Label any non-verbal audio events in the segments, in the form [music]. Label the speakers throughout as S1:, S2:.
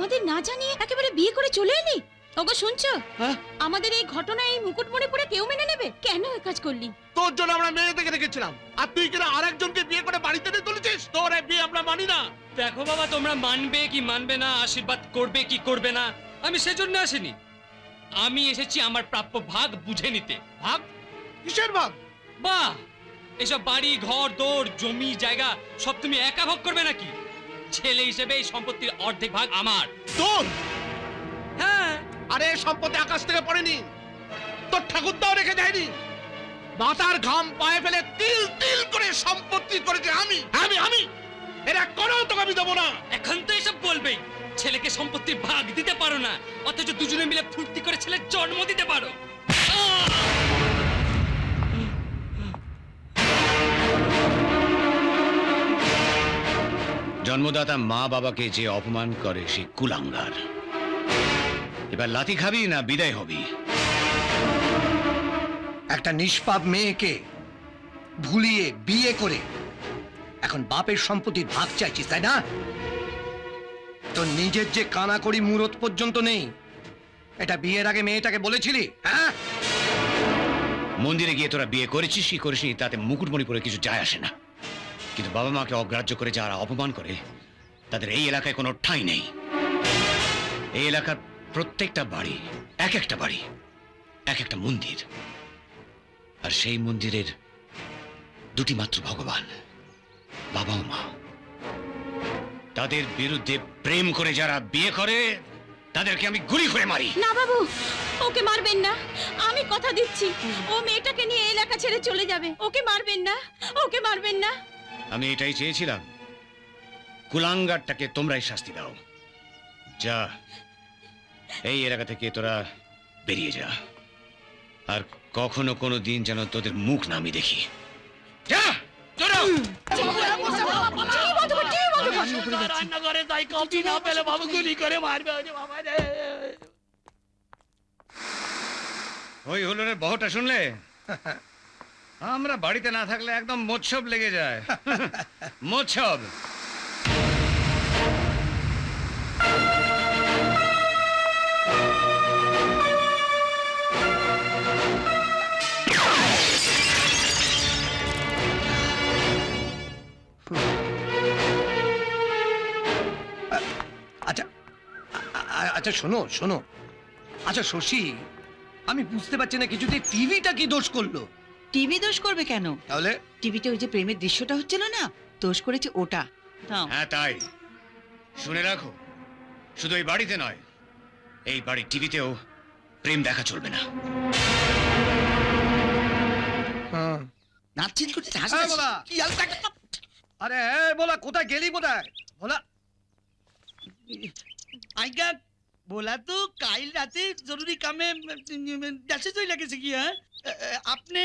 S1: আমাদের না জানিয়ে একেবারে বিয়ে করে চলে এলি? ওগো শুনছো?
S2: হ্যাঁ?
S1: আমাদের এই ঘটনায় এই মুকুট মনে পড়ে কেউ মেনে নেবে? কেন এ কাজ করলি?
S2: তোর জন্য আমরা মেয়ে দেখে রেখেছিলাম। আর তুই কিনা আরেকজনকে বিয়ে করে বাড়িতে নিয়ে তুলেছিস? তোর এই বিয়ে আমরা মানি না।
S3: দেখো বাবা তোমরা মানবে কি মানবে না আশীর্বাদ করবে কি করবে না আমি সেজন্য আসিনি। আমি এসেছি আমার প্রাপ্য ভাগ বুঝে নিতে।
S2: ভাগ? কিসের ভাগ?
S3: বাহ! এসব বাড়ি ঘর দৌড় জমি জায়গা সব তুমি একা ভোগ করবে নাকি? ছেলে হিসেবে এই সম্পত্তির অর্ধেক ভাগ আমার।
S2: তোর?
S3: হ্যাঁ।
S2: আরে সম্পত্তি আকাশ থেকে পড়েনি। তোর ঠাকুরদাও রেখে যায়নি মাথার ঘাম পায়ে ফেলে তিল তিল করে সম্পত্তি করেছে আমি। আমি আমি। এরা কোনো তোকে আমি দেবো না।
S3: এখন তো এসব বলবেই। ছেলেকে সম্পত্তির ভাগ দিতে পারো না অথচ দুজনে মিলে ফুর্তি করে ছেলের জন্ম দিতে পারো।
S4: জন্মদাতা মা বাবাকে যে অপমান করে সে কুলাঙ্গার। এবার লাথি খাবি না বিদায় হবি।
S5: একটা নিষ্পাপ মেয়েকে ভুলিয়ে বিয়ে করে এখন বাপের সম্পত্তির ভাগ চাইছিস তাই না? তোর নিজের যে কানাকড়ি মুরত পর্যন্ত নেই এটা বিয়ের আগে মেয়েটাকে বলেছিলি হ্যাঁ?
S4: মন্দিরে গিয়ে তোরা বিয়ে করেছিস কি করিসনি তাতে মুকুটমণি পরে কিছু যায় আসে না। কিন্তু বাবা মাকে অগ্রাহ্য করে যারা অপমান করে, তাদের এই এলাকায় কোনো ঠাঁই নেই। এই এলাকার প্রত্যেকটা বাড়ি, এক একটা বাড়ি, এক একটা মন্দির। আর সেই মন্দিরের দুটি মাত্র ভগবান, বাবা ও মা। তাদের বিরুদ্ধে প্রেম করে যারা বিয়ে করে, তাদেরকে আমি গুলি করে মারি।
S1: না বাবু, ওকে মারবেন না। আমি কথা দিচ্ছি। ও মেয়েটাকে নিয়ে এলাকা ছেড়ে চলে যাবে। ওকে মারবেন না। ওকে মারবেন না।
S4: আমি এটাই চেয়েছিলাম। কুলাঙ্গারটাকে তোমরাই শাস্তি দাও। যা এই এলাকা থেকে তোরা বেরিয়ে যা। আর কখনো কোনো দিন যেন তোদের মুখ না আমি দেখি। যা চলো।
S2: রান্নাঘরে তাই কফি না পেলে বাবু গুলি করে মারবে। বাবা রে।
S4: ওই হলুনের বহটা শুনলে? [laughs] আমরা বাড়িতে না থাকলে একদম মোৎসব লেগে যায়। মোৎসব
S5: আচ্ছা আচ্ছা শোনো শোনো। আচ্ছা শশী, আমি বুঝতে পারছি না, কিছুতেই টিভিটা কি দোষ করল?
S6: টিভি দোষ করবে কেন?
S5: তাহলে?
S6: টিভিতে ওই যে প্রেমের দৃশ্যটা হচ্ছিল না দোষ করেছে ওটা। নাও।
S4: হ্যাঁ তাই। শুনে রাখো শুধু এই বাড়িতে নয় এই বাড়ির টিভিতেও প্রেম দেখা চলবে না।
S5: হ্যাঁ।
S7: নাচিন করছিস
S5: এই বলা।
S7: কি
S5: আরে এই বলা কোথায় গেলি কোথায়? বলা।
S7: আইগা বলা তো কাল রাতে জরুরি কামে দেশে চলে গেছে কি হ্যাঁ? আপনি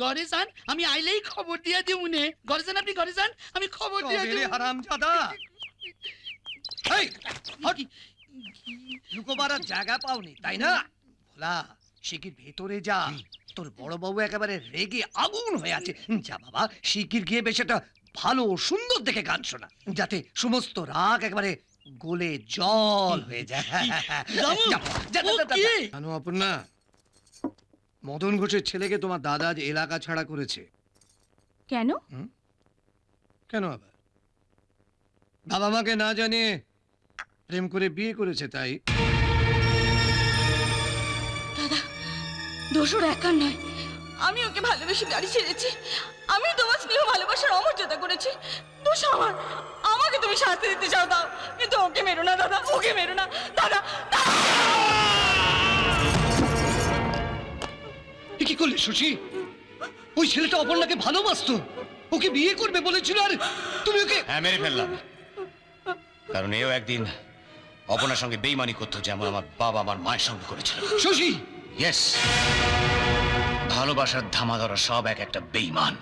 S7: ঘরে যান আমি আইলেই খবর দিয়ে দিই মনে ঘরে যান আপনি ঘরে যান আমি খবর দিয়ে
S5: জাদা এই হট। লুকোবার জায়গা পাওনি তাই না? ভোলা শিকির ভেতরে যা? তোর বড় বাবু একেবারে রেগে আগুন হয়ে আছে। যা বাবা শিকির গিয়ে বেশ একটা ভালো সুন্দর দেখে গান শোনা যাতে সমস্ত রাগ একেবারে গোলে জল হয়ে যায়। জানো অপর্ণা মদন ঘোষের ছেলেকে তোমার দাদা আজ এলাকা ছাড়া করেছে।
S1: কেন?
S5: কেন আবার? বাবা মাকে না জানিয়ে প্রেম করে বিয়ে করেছে তাই।
S1: দাদা দোষর একার নয়। আমি ওকে ভালোবেসে গাড়ি ছেড়েছি। আমি তোমার স্নেহ ভালোবাসার অমর্যাদা করেছি। দোষ আমার। আমাকে তুমি শাস্তি দিতে চাও দাও। কিন্তু ওকে মেরো না দাদা। ওকে মেরো না দাদা!
S5: কি করলে শশী? ওই ছেলেটা অপর্ণাকে ভালোবাসতো। ওকে বিয়ে করবে বলেছিল আর তুমি ওকে
S4: হ্যাঁ মেরে ফেললাম। কারণ এও একদিন
S8: অপনার সঙ্গে বেইমানি করতো যেমন আমার বাবা আমার মায়ের সঙ্গে করেছিল।
S5: শশী!
S8: ইয়েস ভালোবাসার ধামা ধরা সব এক একটা বেইমান।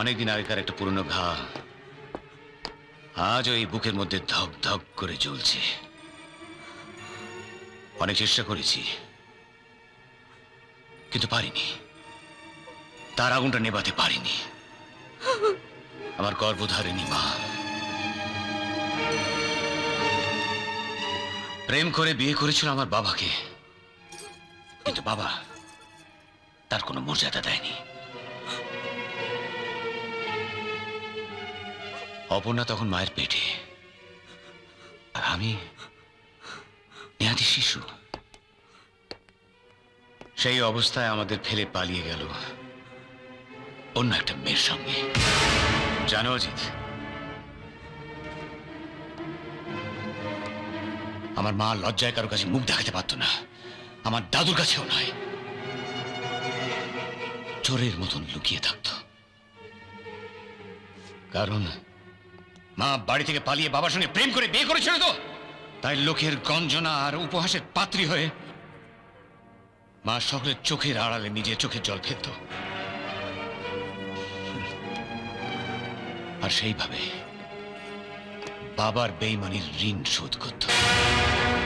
S8: অনেকদিন আগেকার একটা পুরনো ঘা আজ ওই বুকের মধ্যে ধক ধক করে জ্বলছে। অনেক চেষ্টা করেছি। কিন্তু পারিনি। তার আগুনটা নেবাতে পারিনি। আমার গর্ভধারিণী মা। প্রেম করে বিয়ে করেছিল আমার বাবাকে। কিন্তু বাবা তার কোনো মর্যাদা দেয়নি। অপর্ণা তখন মায়ের পেটে। আর আমি নেহাতি শিশু। সেই অবস্থায় আমাদের ফেলে পালিয়ে গেল অন্য একটা মেয়ের সঙ্গে। জানো অজিত, আমার মা লজ্জায় কারও কাছে মুখ দেখাতে পারতো না। আমার দাদুর কাছেও নয়। চোরের মতন লুকিয়ে থাকতো। কারণ মা বাড়ি থেকে পালিয়ে বাবার সঙ্গে প্রেম করে বিয়ে করেছিল তো? তাই লোকের গঞ্জনা আর উপহাসের পাত্রী হয়ে মা সকলের চোখের আড়ালে নিজের চোখের জল ফেলত। আর সেইভাবে বাবার বেইমানির ঋণ শোধ করত।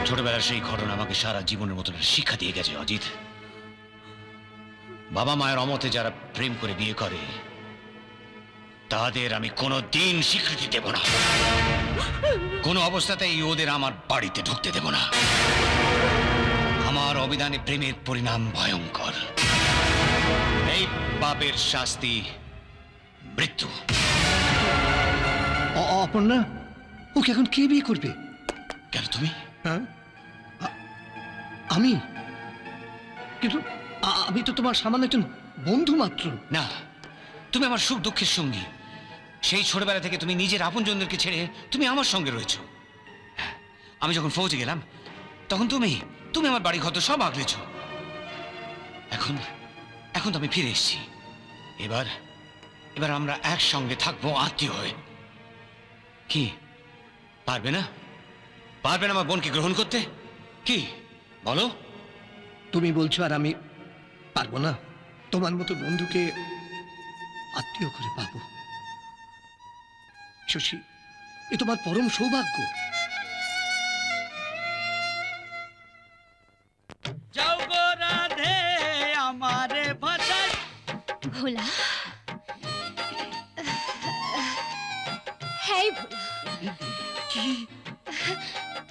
S8: ছোটবেলার সেই ঘটনা আমাকে সারা জীবনের মতন শিক্ষা দিয়ে গেছে, অজিত। বাবা মায়ের অমতে যারা প্রেম করে বিয়ে করে তাদের আমি কোনো দিন স্বীকৃতি দেব না। কোনো অবস্থাতেই ওদের আমার বাড়িতে ঢুকতে দেব না। আমার অবিধানে প্রেমের পরিণাম ভয়ঙ্কর। এই পাপের শাস্তি মৃত্যু।
S5: অপর্ণা ওকে এখন কে বিয়ে করবে?
S8: কেন তুমি?
S5: হ্যাঁ? আমি? কিন্তু আমি তো তোমার সামান্য একজন বন্ধু মাত্র।
S8: না তুমি আমার সুখ দুঃখের সঙ্গী। সেই ছোটবেলা থেকে তুমি নিজের আপনজনদেরকে ছেড়ে তুমি আমার সঙ্গে রয়েছো। আমি যখন ফৌজে গেলাম, তখন তুমি তুমি আমার বাড়ি ঘর সব আগলেছ। এখন এখন তো আমি ফিরে এসেছি। এবার এবার আমরা একসঙ্গে থাকব আত্মীয় হয়ে। কি? পারবে না? পারবে না আমার বোনকে গ্রহণ করতে? কি? বলো।
S5: তুমি বলছো আর আমি পারব না? তোমার মতো বন্ধুকে আত্মীয় করে পাবো। শশী এ তোমার পরম সৌভাগ্য।
S7: যাও গো রাধে আমারে ভাষায়
S9: ভোলা। হ্যাঁ ভোলা।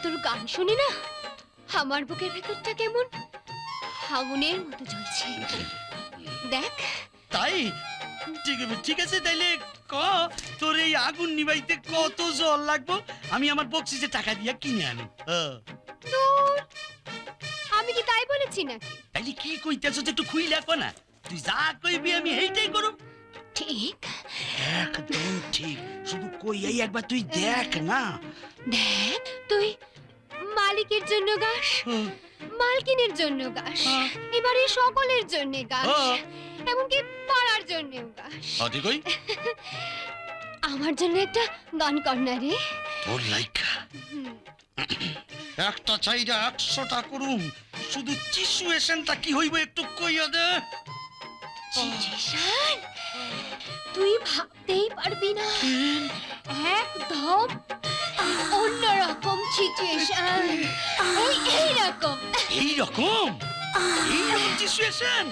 S9: তোর গান শুনি না? আমার বুকের ভেতরটা কেমন? আগুনের মতো জ্বলছে। দেখ।
S7: তাই? ঠিক আছে তাইলে ক? তোর এই আগুন নিবাইতে কত জল লাগবো? আমি আমার বক্সিসে টাকা দিয়া কিনে আনি।
S9: আমি কি তাই বলেছি নাকি?
S7: তাইলে কি কইতেছ একটু খুই লাগবো না? তুই যা কইবি আমি এইটাই করব
S9: ঠিক।
S7: একদম ঠিক। শুধু কইয়াই একবার তুই দেখ না।
S9: দেখ তুই মালিকের জন্য গাস মালকিনের জন্য গাস। এবারে সকলের জন্য গাস। এমনকি পাড়ার জন্যও
S7: হাতে কই
S9: আমার জন্য একটা গান না রে।
S7: তোর লাইকা। একটা চাইরা একশোটা করুম। শুধু সিচুয়েশনটা কি হইব একটু কইয়া দে।
S9: জিজিশান, তুই ভাবতেই পারবি না। একদম অন্যরকম সিচুয়েশন এই এইরকম
S7: এই রকম? এই সিচুয়েশন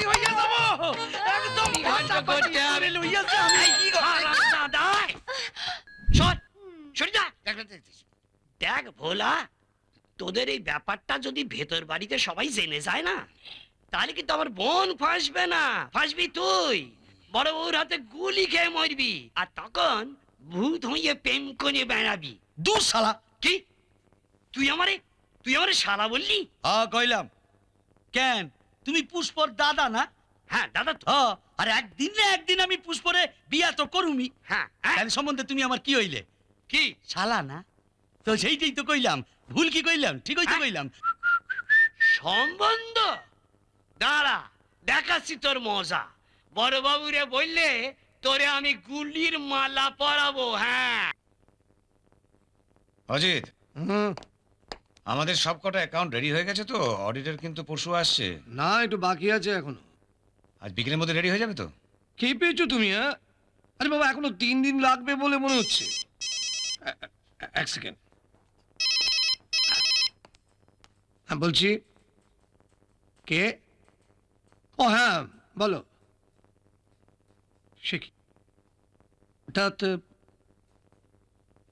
S7: পাটাপাটি হইয়া যাব একদম পাটাপাটি করে লইয়া যা আমি কি দাদা। শোন সরে যা দেখ ভোলা তোদের এই ব্যাপারটা যদি ভেতর বাড়িতে সবাই জেনে যায় না তাহলে কিন্তু আমার বোন ফাঁসবে না। ফাঁসবি তুই। বড় বউর হাতে গুলি খেয়ে মরবি। আর তখন ভূত হইয়ে প্রেম করে বেড়াবি। দু শালা। কি? তুই আমারে তুই আমারে শালা বললি? হ্যাঁ কইলাম। কেন? তুমি পুষ্পর দাদা না? হ্যাঁ দাদা তো। আর একদিন না একদিন আমি পুষ্পরে বিয়া তো করুমি হ্যাঁ তাহলে সম্বন্ধে তুমি আমার কি হইলে? কি? শালা না? তো সেইটাই তো কইলাম। ভুল কি কইলাম? ঠিকই তো কইলাম। সম্বন্ধ? দাঁড়া দেখাচ্ছি তোর মজা। বড় বাবুরে বললে
S10: তোরে আমি গুলির মালা পরাবো হ্যাঁ।
S4: অজিত।
S5: হুম।
S4: আমাদের সব কটা অ্যাকাউন্ট রেডি হয়ে গেছে তো? অডিটর কিন্তু পরশু আসছে।
S5: না একটু বাকি আছে এখনও।
S4: আজ বিকেলের মধ্যে রেডি হয়ে যাবে তো?
S5: কে পেয়েছ তুমি হ্যাঁ? আরে বাবা এখনও তিন দিন লাগবে বলে মনে হচ্ছে। এক সেকেন্ড হ্যাঁ বলছি। কে? ও হ্যাঁ বলো। সে কি? হঠাৎ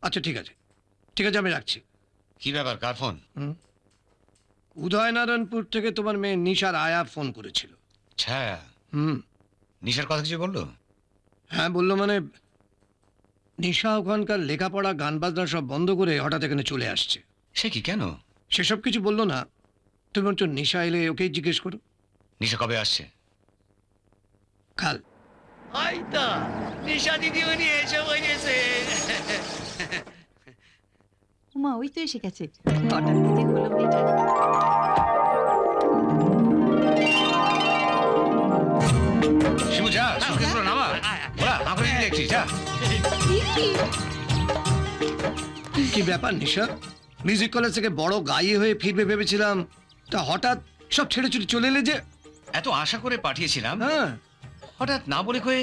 S5: আচ্ছা ঠিক আছে। ঠিক আছে আমি রাখছি।
S4: কি ব্যাপার কার ফোন?
S5: উদয়নারায়ণপুর থেকে তোমার মেয়ে নিশার আয়া ফোন করেছিল।
S4: ছায়া
S5: হুম।
S4: নিশার কথা কিছু বলল?
S5: হ্যাঁ বলল মানে নিশা ওখানকার লেখাপড়া গান বাজনা সব বন্ধ করে হঠাৎ এখানে চলে আসছে।
S4: সে কি কেন?
S5: সেসব কিছু বলল না। তুমি বলছো নিশা এলে ওকেই জিজ্ঞেস করো।
S4: নিশা কবে আসছে?
S5: কাল।
S10: হয়তো। নিশা দিদি উনি এসে বলেছে।
S6: মা ওই তো এসে গেছে। হঠাৎ কি হলো মেয়েটা।
S4: শিবু যা গুলো নামা। ওরা মাখন দেখছি যা।
S5: কি ব্যাপার নিশা? মিউজিক কলেজ থেকে বড় গায়ী হয়ে ফিরবে ভেবেছিলাম তা হঠাৎ সব ছেড়ে ছুটে চলে এলে যে।
S4: এত আশা করে পাঠিয়েছিলাম।
S5: হ্যাঁ।
S4: হঠাৎ না বলে কয়ে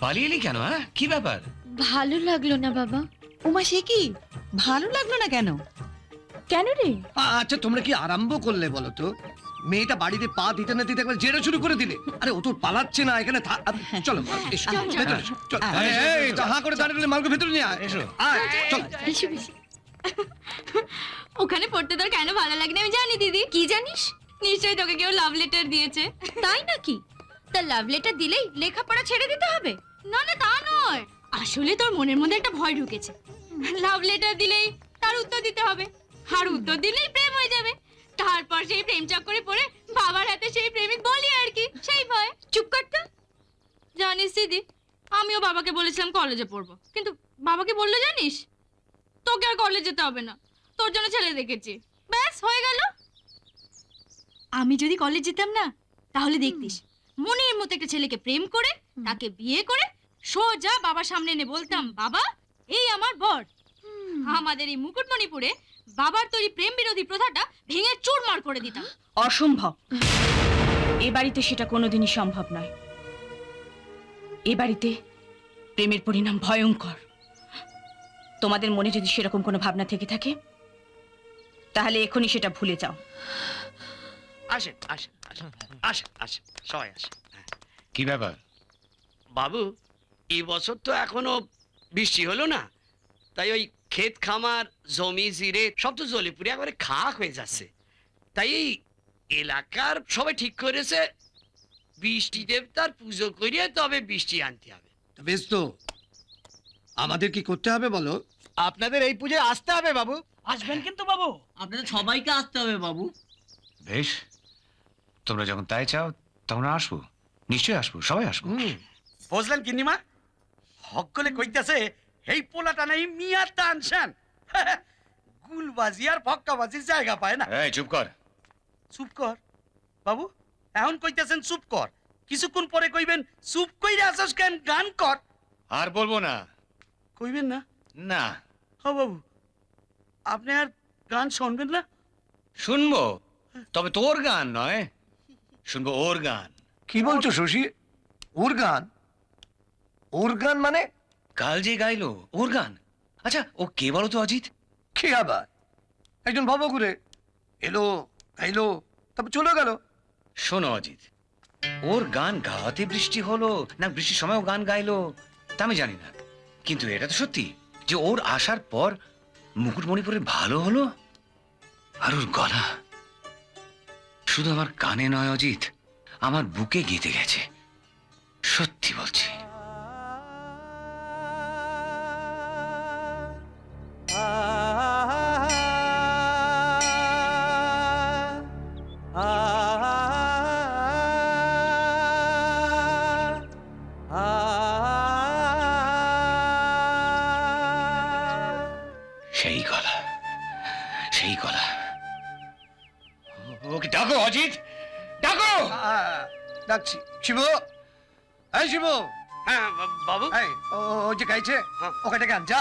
S4: পালিয়ে এলি কেন হ্যাঁ? কি ব্যাপার?
S1: ভালো লাগল না বাবা।
S6: উমা সে কি? ভালো লাগল না কেন?
S1: কেন রে?
S5: আচ্ছা তোমরা কি আরম্ভ করলে বলো তো? মেয়েটা বাড়িতে পা দিতে না দিতে একবার জেরা শুরু করে দিলে। আরে ও তো পালাচ্ছে না এখানে চলো এসো, ভেতরে এসো, চলো। আরে, এই,
S4: এসো।
S5: হাঁ করে দাঁড়িয়ে মালকে ভেতরে নিয়ে আয়।
S4: এসো।
S5: আয়, চল।
S1: বেশি বেশি ওখানে পড়তে তোর কেন ভালো লাগে না আমি জানি দিদি। কি জানিস? নিশ্চয়ই তোকে কেউ লাভ লেটার দিয়েছে। তাই নাকি? তা লাভ লেটার দিলেই লেখাপড়া ছেড়ে দিতে হবে? না না তা নয়। আসলে তোর মনের মধ্যে একটা ভয় ঢুকেছে। লাভ লেটার দিলেই তার উত্তর দিতে হবে। আর উত্তর দিলেই প্রেম হয়ে যাবে। তারপর সেই প্রেম চক্করে পড়ে বাবার হাতে সেই প্রেমিক বলি আর কি সেই ভয়। চুপ করতে জানিস দিদি আমিও বাবাকে বলেছিলাম কলেজে পড়ব। কিন্তু বাবাকে বলল জানিস? তোকে আর কলেজ যেতে হবে না। তোর জন্য ছেলে দেখেছি। ব্যাস হয়ে গেল। আমি যদি কলেজ যেতাম না তাহলে দেখতিস। মনের মতো একটা ছেলেকে প্রেম করে তাকে বিয়ে করে সোজা বাবার সামনে এনে বলতাম বাবা এই আমার বর। আমাদের এই মুকুটমণিপুরে বাবার তৈরি প্রেম বিরোধী প্রথাটা ভেঙে চুরমার করে দিতাম।
S11: অসম্ভব। এ বাড়িতে সেটা কোনোদিনই সম্ভব নয়। এ বাড়িতে প্রেমের পরিণাম ভয়ঙ্কর। তোমাদের মনে যদি সেরকম কোনো ভাবনা থেকে থাকে তাহলে এখনই সেটা ভুলে যাও।
S10: আসেন আসেন আসেন আসেন আসেন সবাই আসেন।
S4: কি ব্যাপার?
S10: বাবু এই বছর তো এখনও বৃষ্টি হলো না। তাই ওই ক্ষেত খামার জমি জিরে সব তো জলে পুড়ে একবারে খাক হয়ে যাচ্ছে। তাই এই এলাকার সবাই ঠিক করেছে বৃষ্টি দেবতার পুজো করিয়ে তবে বৃষ্টি আনতে হবে।
S5: বেশ তো। আমাদের কি করতে হবে বলো?
S7: আপনাদের এই পুজোয় আসতে হবে বাবু। আসবেন কিন্তু বাবু। আপনাদের সবাইকে আসতে হবে বাবু।
S4: বেশ তোমরা যখন তাই চাও তখন আসব। নিশ্চয়ই আসব সবাই আসব।
S7: বুঝলেন কিনিমা হকলে কইতাছে এই পোলাটা নাই মিয়ার টানছেন [laughs] গুলবাজি আর ফক্কাবাজির জায়গা পায় না।
S4: এই চুপ কর।
S7: চুপ কর? বাবু এখন কইতাছেন চুপ কর। কিছুক্ষণ পরে কইবেন চুপ কইরা আসস কেন গান কর।
S4: আর বলব না।
S7: কইবেন না?
S4: না।
S7: হ বাবু। আপনি আর গান শুনবেন না?
S4: শুনব তবে তোর গান নয় শুনব ওর গান।
S5: কি বলছো শশী? ওর গান? ওর গান মানে?
S4: কাল যে গাইলো ওর গান আচ্ছা ও কে বলো তো অজিত?
S5: কে আবার? একজন ভব ঘুরে এলো গাইলো তারপর চলে গেল।
S4: শোনো অজিত ওর গান গাওয়াতে বৃষ্টি হলো না বৃষ্টির সময়ও গান গাইলো তা আমি জানি না। কিন্তু এটা তো সত্যি যে ওর আসার পর মুকুটমণিপুরের ভালো হলো আর ওর গলা। শুধু আমার কানে নয় অজিত আমার বুকে গেঁথে গেছে। সত্যি বলছি।
S5: শিব? এই শিব!
S10: হ্যাঁ বাবু?
S5: এই ও ও যে গাইছে
S10: হ্যাঁ।
S5: ওকে ডেকে আন যা।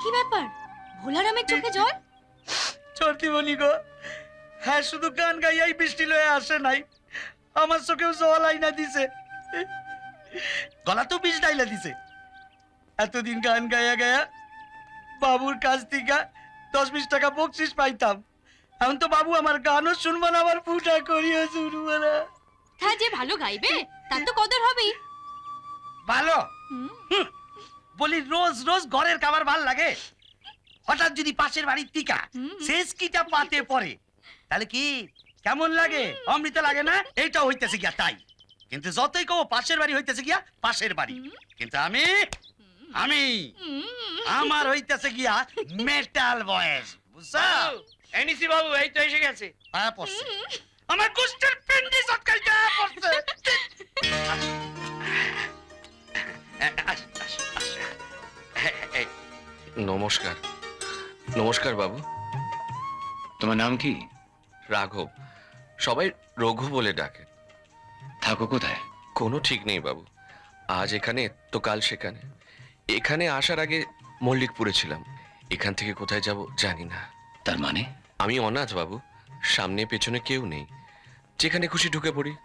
S1: কি ব্যাপার? ভোলারামের চোখে জল?
S7: সত্যি বলি গো হ্যাঁ শুধু গান গাইয়াই বৃষ্টি লয়ে আসে নাই। আমার চোখেও জল আইনা দিছে। গলা তো বিষ ডাইলা দিছে। এতদিন গান গায়া গায়া বাবুর কাছ থেকে দশ বিশ টাকা বকশিস পাইতাম। এখন তো বাবু আমার গানও শুনব না আমার পুজা করিও শুনব না।
S1: হ্যাঁ যে ভালো গাইবে তার তো কদর হবেই।
S7: ভালো? বলি রোজ রোজ ঘরের খাবার ভালো লাগে? হঠাৎ যদি পাশের বাড়ির টিকা শেষ কিটা পাতে পড়ে তাহলে কি কেমন লাগে? অমৃত লাগে না? এইটা হইতেছে গিয়া তাই। কিন্তু যতই কো পাশের বাড়ি হইতেছে গিয়া পাশের বাড়ি। কিন্তু আমি আমি। আমার হইতেছে গিয়া মেটাল বয়েস বুঝছ?
S10: এনিসি বাবু এই তো এসে গেছে।
S7: পায়া পড়ছে। আমার কুষ্ঠের পিন্ডি পড়ছে।
S10: আস, আস। এই,
S12: নমস্কার। নমস্কার বাবু।
S4: তোমার নাম কি?
S12: রাঘব। সবাই রঘু বলে ডাকে।
S4: থাকো কোথায়?
S12: কোনো ঠিক নেই বাবু। আজ এখানে তো কাল সেখানে। এখানে আসার আগে মল্লিকপুরে ছিলাম। এখান থেকে কোথায় যাব জানি না।
S4: তার মানে?
S12: আমি অনাথ বাবু সামনে পেছনে কেউ নেই। যেখানে খুশি ঢুকে পড়ি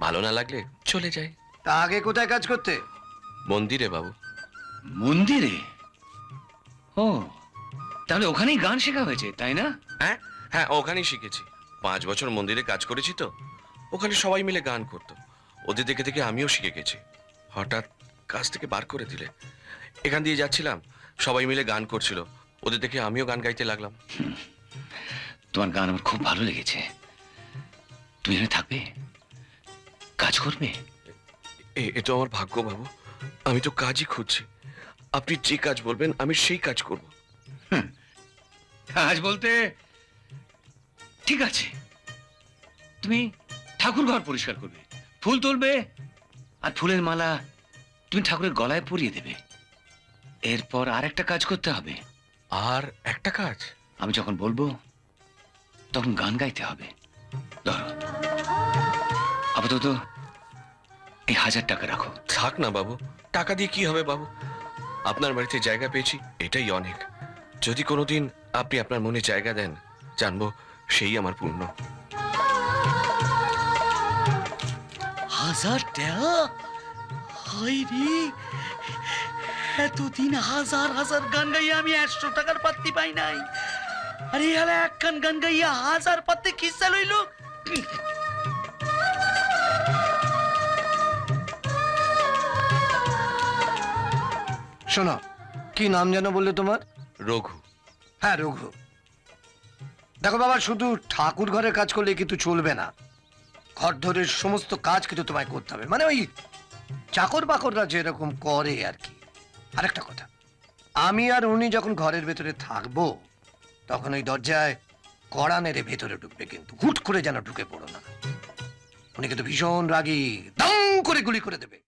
S12: ভালো না লাগলে চলে যাই।
S5: তা আগে কোথায় কাজ করতে?
S12: মন্দিরে বাবু।
S4: মন্দিরে? ও তাহলে ওখানেই গান শেখা হয়েছে তাই না?
S12: হ্যাঁ হ্যাঁ ওখানেই শিখেছি। পাঁচ বছর মন্দিরে কাজ করেছি তো। ওখানে সবাই মিলে গান করতো। ওদের দেখে দেখে আমিও শিখে গেছি। হঠাৎ কাজ থেকে বার করে দিলে। এখান দিয়ে যাচ্ছিলাম সবাই মিলে গান করছিল। ওদের দেখে আমিও গান গাইতে লাগলাম।
S4: তোমার গান আমার খুব ভালো লেগেছে। তুমি এখানে থাকবে? কাজ করবে?
S12: এ তো আমার ভাগ্য বাবু। আমি তো কাজই খুঁজছি। আপনি যে কাজ বলবেন আমি সেই কাজ করব।
S4: কাজ বলতে ঠিক আছে। তুমি ঠাকুর ঘর পরিষ্কার করবে। ফুল তুলবে আর ফুলের মালা তুমি ঠাকুরের গলায় পরিয়ে দেবে। এরপর আর একটা কাজ করতে হবে।
S12: আর একটা কাজ?
S4: আমি যখন বলব তখন গান গাইতে হবে। ধরো। আপাতত এই হাজার টাকা রাখো।
S12: থাক না বাবু। টাকা দিয়ে কি হবে বাবু? আপনার বাড়িতে জায়গা পেয়েছি এটাই অনেক। যদি কোনোদিন আপনি আপনার মনে জায়গা দেন জানব সেই আমার পূর্ণ।
S7: হাজার টাকা? হাই রে। এতদিন হাজার হাজার গান গাইয়া আমি একশো টাকার পাত্তি পাই নাই। আরে হলে একখান গান গাইয়া হাজার পাত্তি খিসা লইল।
S5: শোনো কি নাম যেন বললে তোমার?
S12: রঘু।
S5: হ্যাঁ রঘু। দেখো বাবা শুধু ঠাকুর ঘরের কাজ করলে কিন্তু চলবে না। ঘর ধরে সমস্ত কাজ কিন্তু তোমায় করতে হবে। মানে ওই চাকর বাকররা যেরকম করে আর কি। আরেকটা কথা, আমি আর উনি যখন ঘরের ভেতরে থাকব, তখন ওই দরজায় কড়া নেড়ে ভেতরে ঢুকবে কিন্তু হুট করে যেন ঢুকে পড়ো না। উনি কিন্তু ভীষণ রাগী, দাম করে গুলি করে দেবে।